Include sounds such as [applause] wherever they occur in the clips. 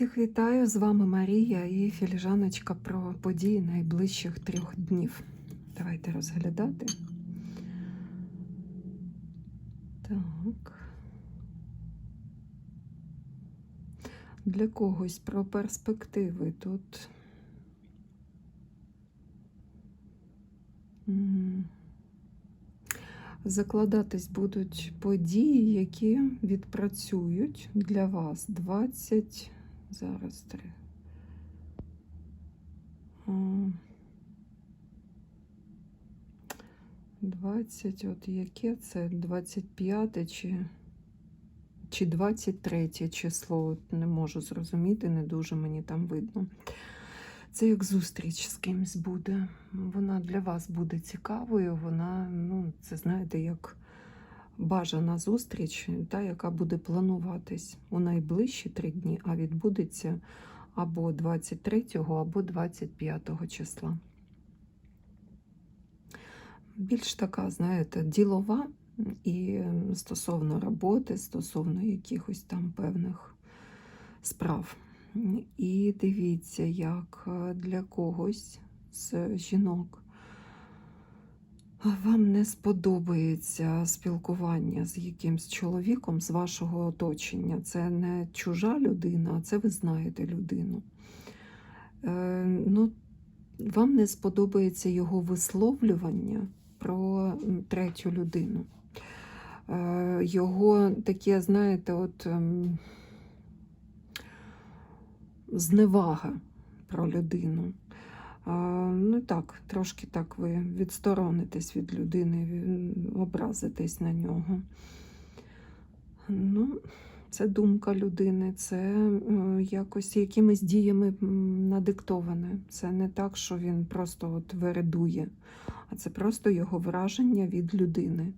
Всіх вітаю, з вами Марія і філіжаночка про події найближчих трьох днів. Давайте розглядати. Так. Для когось про перспективи тут. Закладатись будуть події, які відпрацюють для вас 20. Зараз три. 20, от яке це 25 чи, чи 23 число, от не можу зрозуміти, не дуже мені там видно. Це як зустріч з кимсь буде. Вона для вас буде цікавою. Вона, ну, це знаєте, як бажана зустріч, та, яка буде плануватись у найближчі три дні, а відбудеться або 23, або 25 числа. Більш така, знаєте, ділова і стосовно роботи, стосовно якихось там певних справ. І дивіться, як для когось з жінок вам не сподобається спілкування з якимсь чоловіком з вашого оточення. Це не чужа людина, а це ви знаєте людину. Е, ну, Вам не сподобається його висловлювання про третю людину. Е, його таке, знаєте, от. Ем, зневага про людину. Ну так, трошки так ви відсторонитесь від людини, образитесь на нього. Ну, Це думка людини, це якось якимись діями надиктоване. Це не так, що він просто от вередує, а це просто його враження від людини.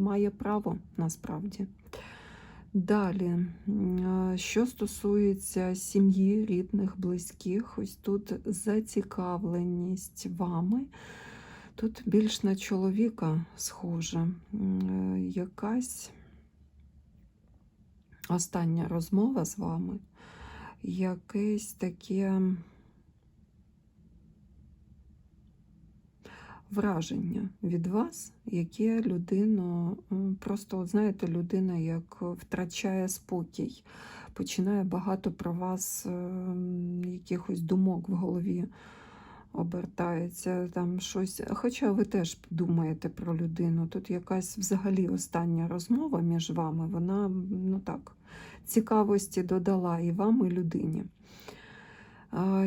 Має право насправді. Далі, що стосується сім'ї, рідних, близьких, ось тут зацікавленість вами. Тут більш на чоловіка схоже. Якась остання розмова з вами, якесь таке. Враження від вас, яке людину, просто, от знаєте, людина як втрачає спокій, починає багато про вас ем, якихось думок в голові обертається там щось. Хоча ви теж думаєте про людину. Тут якась взагалі остання розмова між вами, вона ну так, цікавості додала і вам, і людині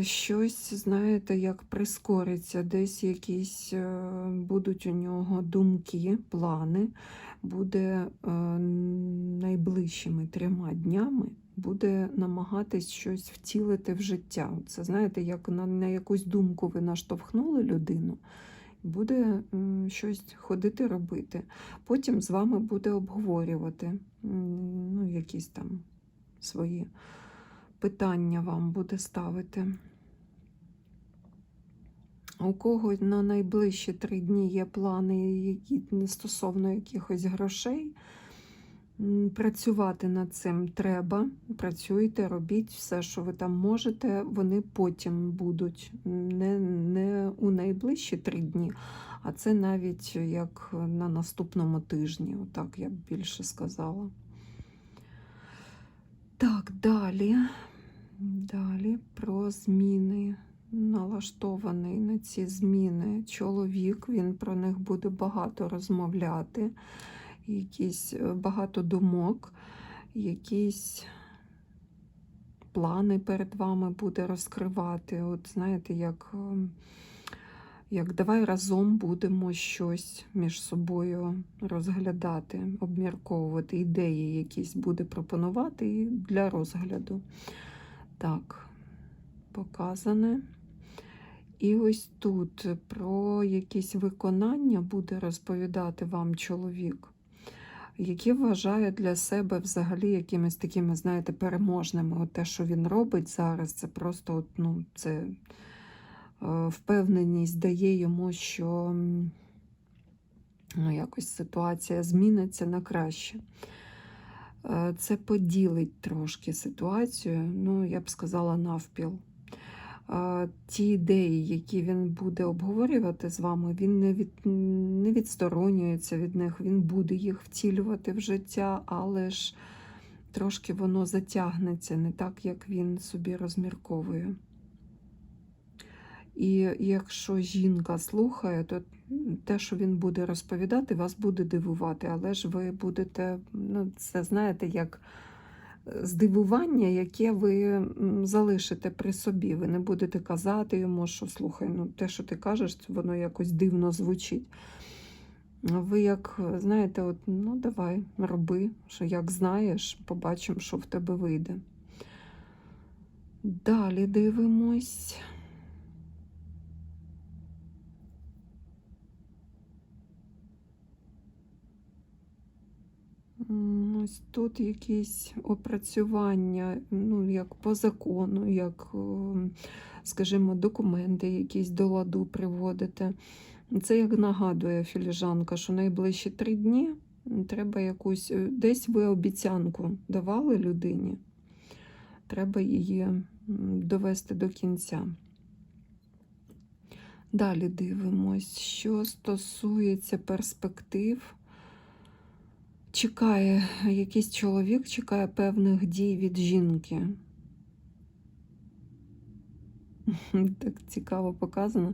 щось, знаєте, як прискориться, десь якісь е, будуть у нього думки, плани, буде е, найближчими трьома днями. Буде намагатись щось втілити в життя. Це знаєте, як на, на якусь думку ви наштовхнули людину, буде щось ходити робити. Потім з вами буде обговорювати ну, якісь там свої питання вам буде ставити. У кого на найближчі три дні є плани, які стосовно якихось грошей. Працювати над цим треба. Працюйте, робіть все, що ви там можете, вони потім будуть не не у найближчі три дні, а це навіть як на наступному тижні, отак я б більше сказала. Так, далі. Далі про зміни. Налаштований на ці зміни чоловік, він про них буде багато розмовляти, якісь е, багато думок, якісь плани перед вами буде розкривати. От знаєте, як ем, як давай разом будемо щось між собою розглядати, обмірковувати, ідеї якісь буде пропонувати для розгляду. Так, показане. І ось тут про якісь виконання буде розповідати вам чоловік, який вважає для себе взагалі якимись такими, знаєте, переможними. От те, що він робить зараз, це просто от, ну, це е, впевненість дає йому, що ну, якось ситуація зміниться на краще. Е, Це поділить трошки ситуацію, ну, я б сказала, навпіл. Е, Ті ідеї, які він буде обговорювати з вами, він не, від, не відсторонюється від них, він буде їх втілювати в життя, але ж трошки воно затягнеться не так, як він собі розмірковує. І якщо жінка слухає, то те, що він буде розповідати, вас буде дивувати, але ж ви будете, ну, це знаєте, як здивування, яке ви залишите при собі. Ви не будете казати йому, що слухай, ну те, що ти кажеш, воно якось дивно звучить. Ви як знаєте, от, ну давай, роби, що як знаєш, побачимо, що в тебе вийде. Далі дивимось. Ось тут якісь опрацювання, ну, як по закону, як, скажімо, документи якісь до ладу приводити. Це як нагадує філіжанка, що найближчі три дні треба якусь, е, десь ви обіцянку давали людині, треба її довести до кінця. Далі дивимось, що стосується перспектив. Чекає якийсь чоловік, чекає певних дій від жінки. [laughs] Так цікаво показано.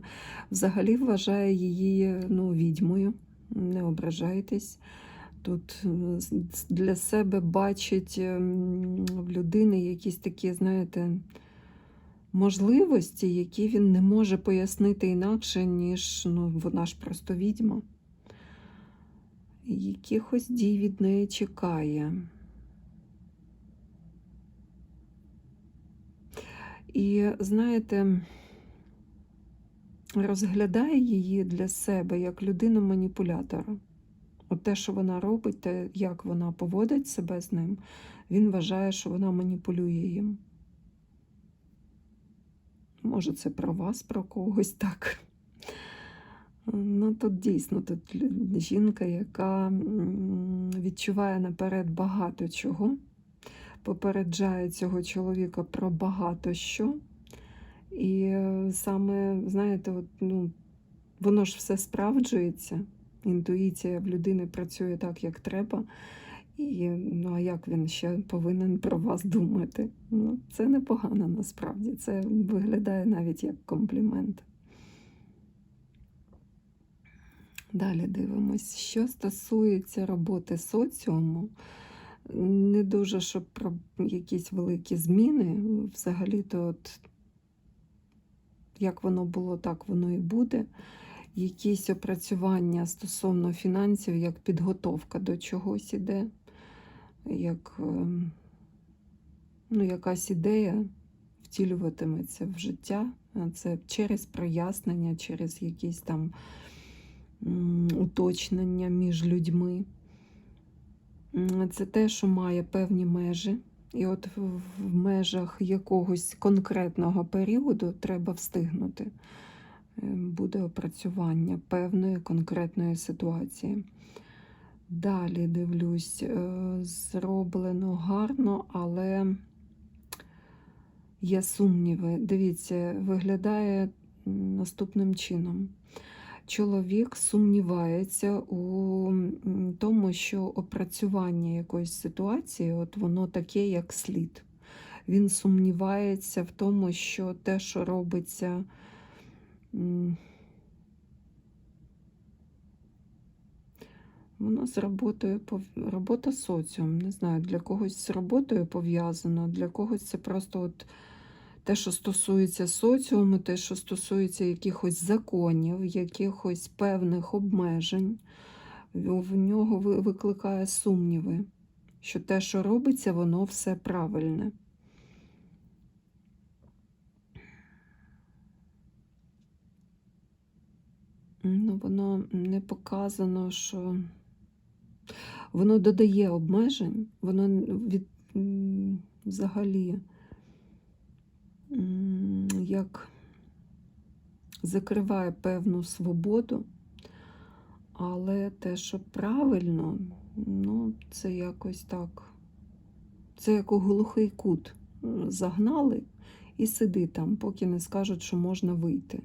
Взагалі вважає її ну, відьмою. Не ображайтесь. Тут е, для себе бачить ем, в людини якісь такі, знаєте, можливості, які він не може пояснити інакше, ніж ну, вона ж просто відьма. Якихось дій від неї чекає. І, знаєте, розглядає її для себе як людину-маніпулятора. От те, що вона робить, те, як вона поводить себе з ним, він вважає, що вона маніпулює їм. Може, це про вас, про когось так. Ну, тут дійсно тут жінка, яка відчуває наперед багато чого, попереджає цього чоловіка про багато що. І е, саме, знаєте, от, ну, воно ж все справджується. Інтуїція в людини працює так, як треба. І ну, а як він ще повинен про вас думати? Ну, це непогано насправді. Це виглядає навіть як комплімент. Далі дивимось. Що стосується роботи соціуму, не дуже щоб про якісь великі зміни. Взагалі-то, от, як воно було, так воно і буде. Якісь опрацювання стосовно фінансів, як підготовка до чогось іде, як ем, ну, якась ідея втілюватиметься в життя. Це через прояснення, через якісь там уточнення між людьми. Це те, що має певні межі. І от в межах якогось конкретного періоду треба встигнути. Е, Буде опрацювання певної конкретної ситуації. Далі дивлюсь, е, зроблено гарно, але є сумніви. Дивіться, виглядає наступним чином. Чоловік сумнівається у тому, що опрацювання якоїсь ситуації, от воно таке, як слід. Він сумнівається в тому, що те, що робиться, воно з роботою робота соціум. Не знаю, для когось з роботою пов'язано, для когось це просто от те, що стосується соціуму, те, що стосується якихось законів, якихось певних обмежень, в нього викликає сумніви, що те, що робиться, воно все правильне. Ну, воно не показано, що воно додає обмежень, воно від взагалі як закриває певну свободу, але те, що правильно, ну, це якось так Це як у глухий кут загнали і сиди там, поки не скажуть, що можна вийти.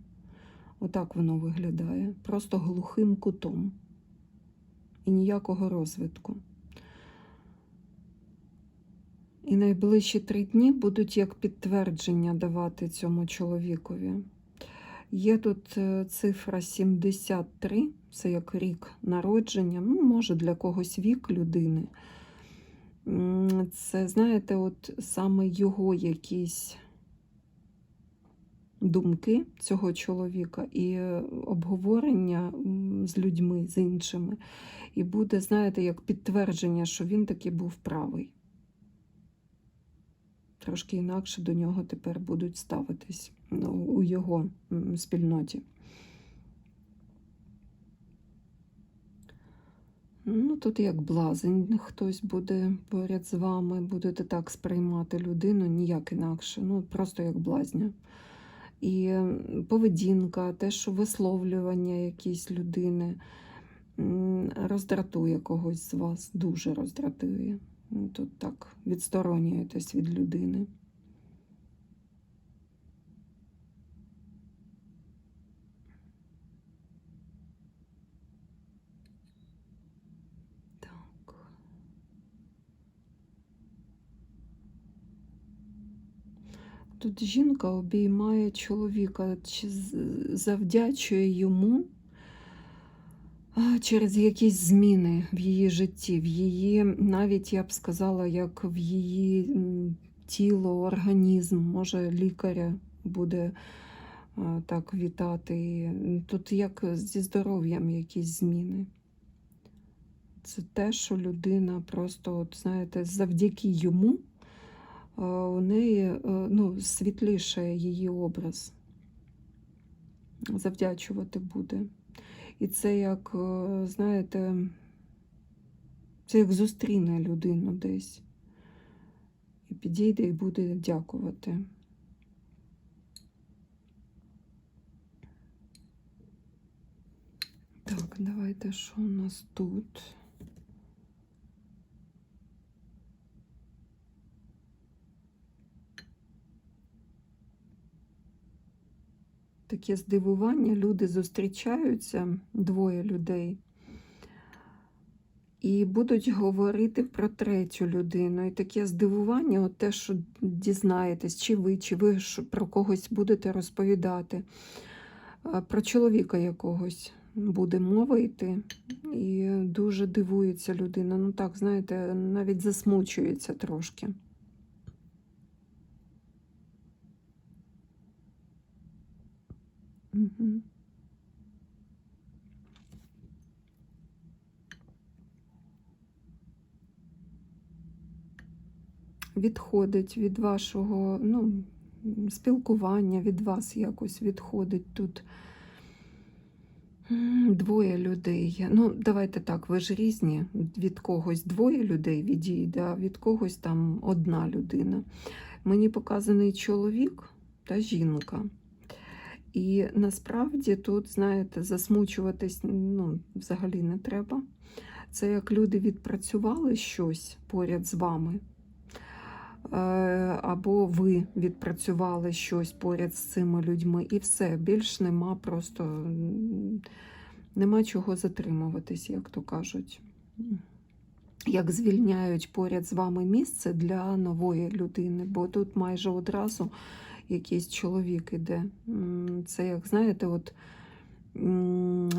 Отак воно виглядає. Просто глухим кутом. І ніякого розвитку. І найближчі три дні будуть як підтвердження давати цьому чоловікові. Є тут е, цифра 73, це як рік народження, ну, може для когось вік людини. Це, знаєте, от саме його якісь думки цього чоловіка і е, обговорення з людьми, з іншими. І буде, знаєте, як підтвердження, що він таки був правий. Трошки інакше до нього тепер будуть ставитись ну, у його спільноті. Ну, тут як блазень хтось буде поряд з вами, будете так сприймати людину, ніяк інакше, ну просто як блазня. І поведінка, те, що висловлювання якісь людини роздратує когось з вас, дуже роздратує. Ну, Тут так відсторонюєтесь від людини. Тут жінка обіймає чоловіка, чи завдячує йому через якісь зміни в її житті, в її, навіть я б сказала, як в її тіло, організм, може лікаря буде так вітати. Тут як зі здоров'ям якісь зміни. Це те, що людина просто, от, знаєте, завдяки йому у неї е, ну, світліше її образ. Завдячувати буде. І це як, е, знаєте, це як зустріне людину десь. І підійде і буде дякувати. Так, давайте, що у нас тут? Таке здивування, люди зустрічаються, двоє людей, і будуть говорити про третю людину. І таке здивування, от те, що дізнаєтесь, чи ви, чи ви про когось будете розповідати, про чоловіка якогось буде мова йти. І дуже дивується людина. Ну так, знаєте, навіть засмучується трошки. Відходить від вашого ну, спілкування, від вас якось відходить тут двоє людей. Ну, давайте так, ви ж різні. Від когось двоє людей відійде, а від когось там одна людина. Мені показаний чоловік та жінка. І насправді тут, знаєте, засмучуватись ну, взагалі не треба. Це як люди відпрацювали щось поряд з вами, е, або ви відпрацювали щось поряд з цими людьми, і все, більш нема просто нема чого затримуватись, як то кажуть. Як звільняють поряд з вами місце для нової людини, бо тут майже одразу якийсь чоловік іде. Це, як знаєте, от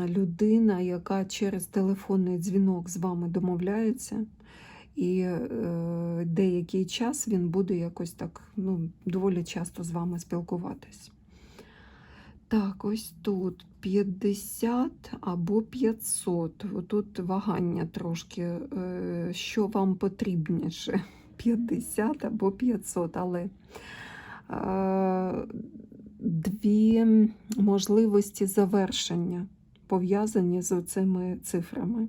людина, яка через телефонний дзвінок з вами домовляється, і е, деякий час він буде якось так ну, доволі часто з вами спілкуватись. Так, ось тут 50 або 500. Отут вагання трошки, е, що вам потрібніше. [laughs] 50 або 500, але дві можливості завершення пов'язані з цими цифрами.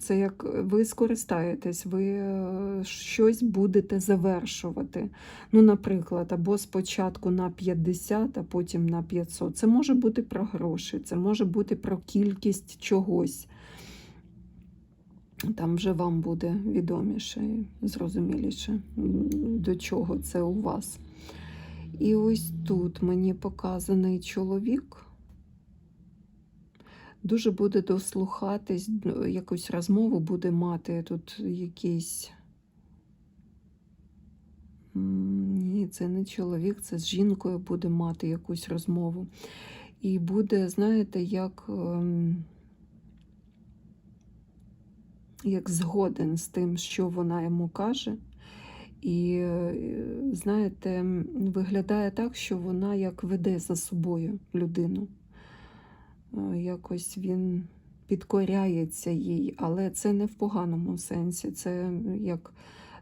Це як ви скористаєтесь, ви е, щось будете завершувати. Ну, наприклад, або спочатку на 50, а потім на 500. Це може бути про гроші, це може бути про кількість чогось. Там вже вам буде відоміше і зрозуміліше, до чого це у вас. І ось тут мені показаний чоловік. Дуже буде дослухатись, якусь розмову буде мати тут якийсь. Ні, це не чоловік, це з жінкою буде мати якусь розмову. І буде, знаєте, як, ем, як згоден з тим, що вона йому каже. І, е, знаєте, виглядає так, що вона як веде за собою людину. Е, Якось він підкоряється їй, але це не в поганому сенсі. Це як,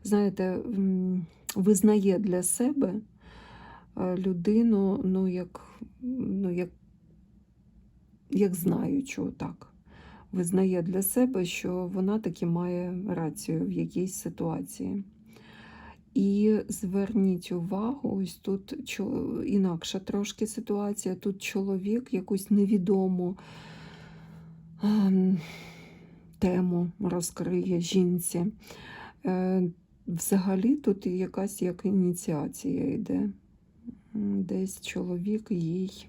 знаєте, визнає для себе е, людину, ну, як, ну, як, як знаючу, так. Визнає для себе, що вона таки має рацію в якійсь ситуації. І зверніть увагу, ось тут інакша трошки ситуація. Тут чоловік якусь невідому ем, тему розкриє жінці. Е, Взагалі тут якась як ініціація йде. Десь чоловік їй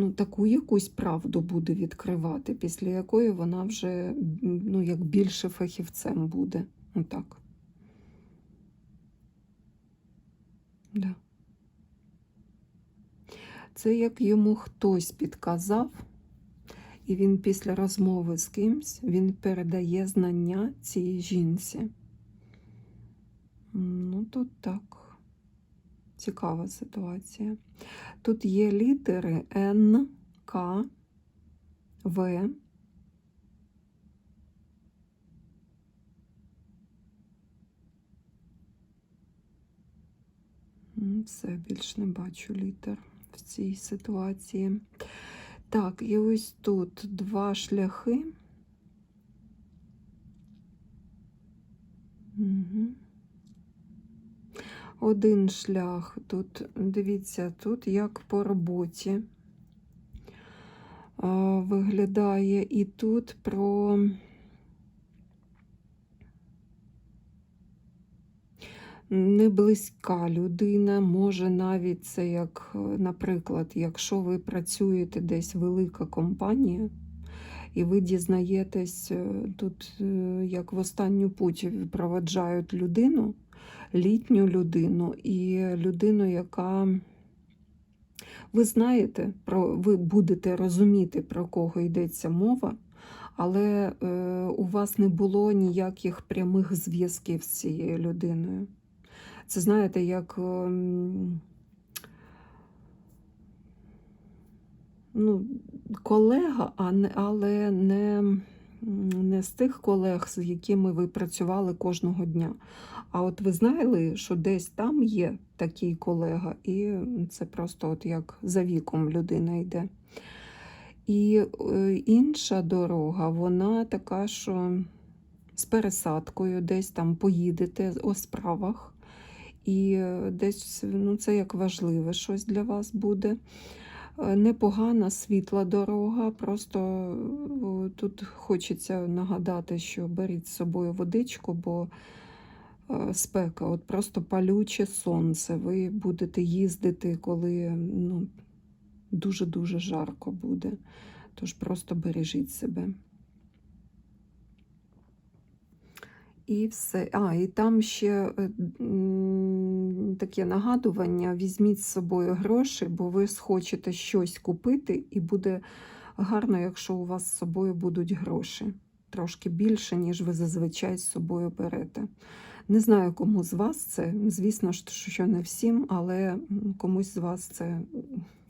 ну, таку якусь правду буде відкривати, після якої вона вже ну, як більше фахівцем буде. Отак. Да. Це як йому хтось підказав, і він після розмови з кимсь він передає знання цій жінці. Ну, тут так. Цікава ситуація. Тут є літери Н, К, В. Все, більш не бачу літер в цій ситуації. Так, і ось тут два шляхи. Угу. Один шлях. Тут, дивіться, тут як по роботі. Виглядає, і тут про неблизька людина, може навіть це як, наприклад, якщо ви працюєте десь велика компанія, і ви дізнаєтесь, е, тут, е, як в останню путь проведжають людину, літню людину і людину, яка ви знаєте, про, ви будете розуміти, про кого йдеться мова, але е, у вас не було ніяких прямих зв'язків з цією людиною. Це знаєте, як ем, ну, колега, а не, але не, не з тих колег, з якими ви працювали кожного дня. А от ви знали, що десь там є такий колега, і це просто от як за віком людина йде. І е, інша дорога, вона така, що з пересадкою десь там поїдете у справах, і е, десь ну, це як важливе щось для вас буде. Е, Непогана світла дорога, просто тут хочеться нагадати, що беріть з собою водичку, бо спека, от просто палюче сонце. Ви будете їздити, коли ну, дуже-дуже жарко буде. Тож просто бережіть себе. І все. А, і там ще е, таке нагадування: візьміть з собою гроші, бо ви схочете щось купити, і буде гарно, якщо у вас з собою будуть гроші. Трошки більше, ніж ви зазвичай з собою берете. Не знаю, кому з вас це. Звісно що не всім, але комусь з вас це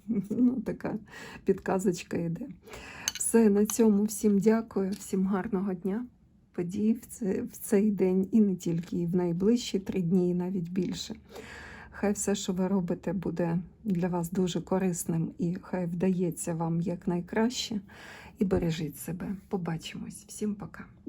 [laughs] ну, така підказочка йде. Все, на цьому всім дякую, всім гарного дня подій в цей день і не тільки, і в найближчі три дні, і навіть більше. Хай все, що ви робите, буде для вас дуже корисним і хай вдається вам якнайкраще. І бережіть себе. Побачимось. Всім пока.